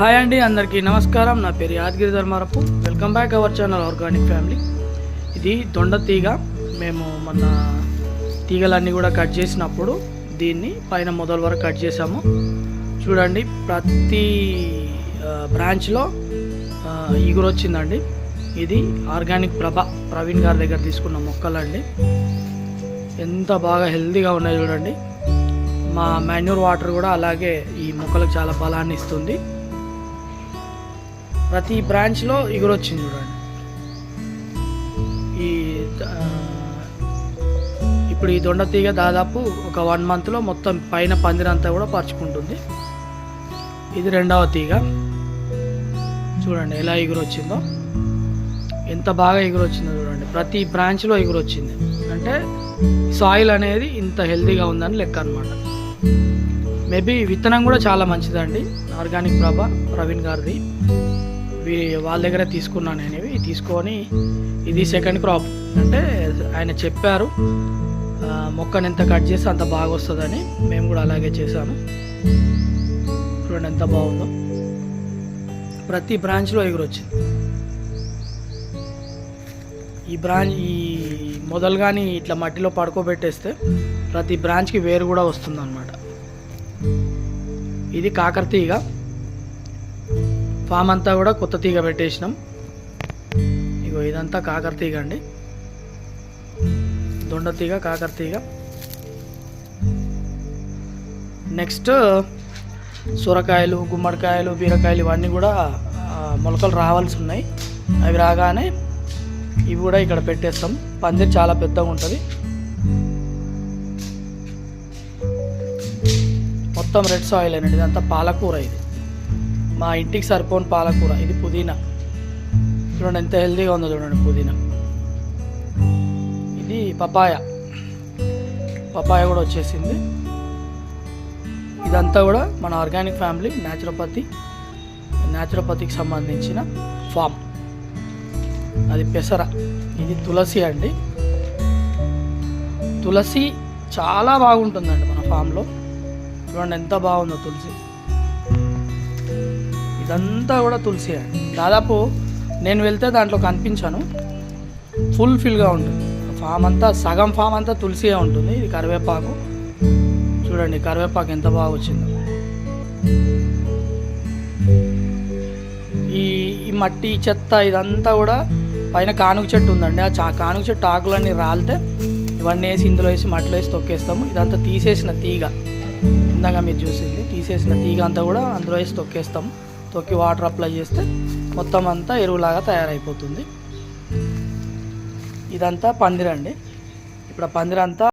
Hi అండి అందరికీ నమస్కారం. నా పేరు Yadagiri Dharmarapu. Welcome back our channel organic family ఇది దొండ తీగ. మేము మన తీగలన్నీ కూడా కట్ చేసినప్పుడు దీన్ని పైన మొదల వరకు కట్ చేసాము చూడండి ప్రతి బ్రాంచ్లో ఈగురు వచ్చిందండి. ఇది ఆర్గానిక్ ప్రభ ప్రవీణ్ గారి దగ్గర తీసుకున్న మొక్కలండి. ఎంత బాగా హెల్తీగా ఉన్నాయి చూడండి. మా మాన్యూర్ వాటర్ కూడా అలాగే ఈ మొక్కలకు చాలా బలాన్ని ఇస్తుంది. ప్రతి బ్రాంచ్లో ఇగురు వచ్చింది చూడండి. ఈ ఇప్పుడు ఈ దొండ తీగ దాదాపు ఒక వన్ మంత్లో మొత్తం పైన పందిరంతా కూడా పరుచుకుంటుంది. ఇది రెండవ తీగ. చూడండి ఎలా ఎగురు వచ్చిందో. ఎంత బాగా ఎగురు వచ్చిందో చూడండి. ప్రతి బ్రాంచ్లో ఎగురు వచ్చింది. అంటే సాయిల్ అనేది ఇంత హెల్తీగా ఉందని లెక్క అనమాట మేబీ విత్తనం కూడా చాలా మంచిదండి. ఆర్గానిక్ ప్రభ ప్రవీణ్ గారిది. వాళ్ళ దగ్గర తీసుకున్నాను నేను ఇవి. తీసుకొని ఇది సెకండ్ క్రాప్ అంటే ఆయన చెప్పారు మొక్కను ఎంత కట్ చేస్తే అంత బాగా వస్తుందని మేము కూడా అలాగే చేశాము. చూడండి ఎంత బాగుందో. ప్రతి బ్రాంచ్లో ఎగురొచ్చింది ఈ బ్రాంచ్ ఈ మొదలు కానీ ఇట్లా మట్టిలో పడుకోబెట్టేస్తే ప్రతి బ్రాంచ్కి వేరు కూడా వస్తుంది అనమాట ఇది కాకరతీగ ఫామ్ అంతా కూడా కొత్త తీగ పెట్టేసినాం. ఇగో ఇదంతా కాకర తీగ అండి. దొండ తీగ కాకర తీగ. నెక్స్ట్ సొరకాయలు గుమ్మడికాయలు బీరకాయలు ఇవన్నీ కూడా మొలకలు రావాల్సి ఉన్నాయి. అవి రాగానే ఇవి కూడా ఇక్కడ పెట్టేస్తాం. పందిరి చాలా పెద్దగా ఉంటుంది. మొత్తం రెడ్ సాయిల్ అండి ఇదంతా పాలకూర ఇది. మా ఇంటికి సరిపోని పాలకూర. ఇది పుదీనా. చూడండి ఎంత హెల్తీగా ఉందో చూడండి పుదీనా. ఇది పపాయ. పపాయ కూడా వచ్చేసింది. ఇదంతా కూడా మన ఆర్గానిక్ ఫ్యామిలీ న్యాచురోపతి న్యాచురోపతికి సంబంధించిన ఫామ్. అది పెసర. ఇది తులసి అండి. తులసి చాలా బాగుంటుందండి మన ఫామ్లో. చూడండి ఎంత బాగుందో తులసి. ఇదంతా కూడా తులసి. దాదాపు నేను వెళ్తే దాంట్లో కనిపించాను. ఫుల్ ఫిల్గా ఉంటుంది. ఫామ్ అంతా సగం ఫామ్ అంతా తులసియే ఉంటుంది. ఇది కరివేపాకు. చూడండి కరివేపాకు ఎంత బాగా వచ్చిందో. ఈ ఈ మట్టి చెత్త ఇదంతా కూడా పైన కానుక చెట్టు ఉందండి. ఆ చా కానుక చెట్టు ఆకులన్నీ రాలితే ఇవన్నీ వేసి ఇందులో వేసి మట్టిలో వేసి తొక్కేస్తాము. ఇదంతా తీసేసిన తీగ. ఇందాక మీరు చూసింది. తీసేసిన తీగ అంతా కూడా అందులో వేసి తొక్కేస్తాము. తొక్కి వాటర్ అప్లై చేస్తే మొత్తం అంతా ఎరువులాగా తయారైపోతుంది. ఇదంతా పందిరండి. ఇప్పుడు ఆ పందిరంతా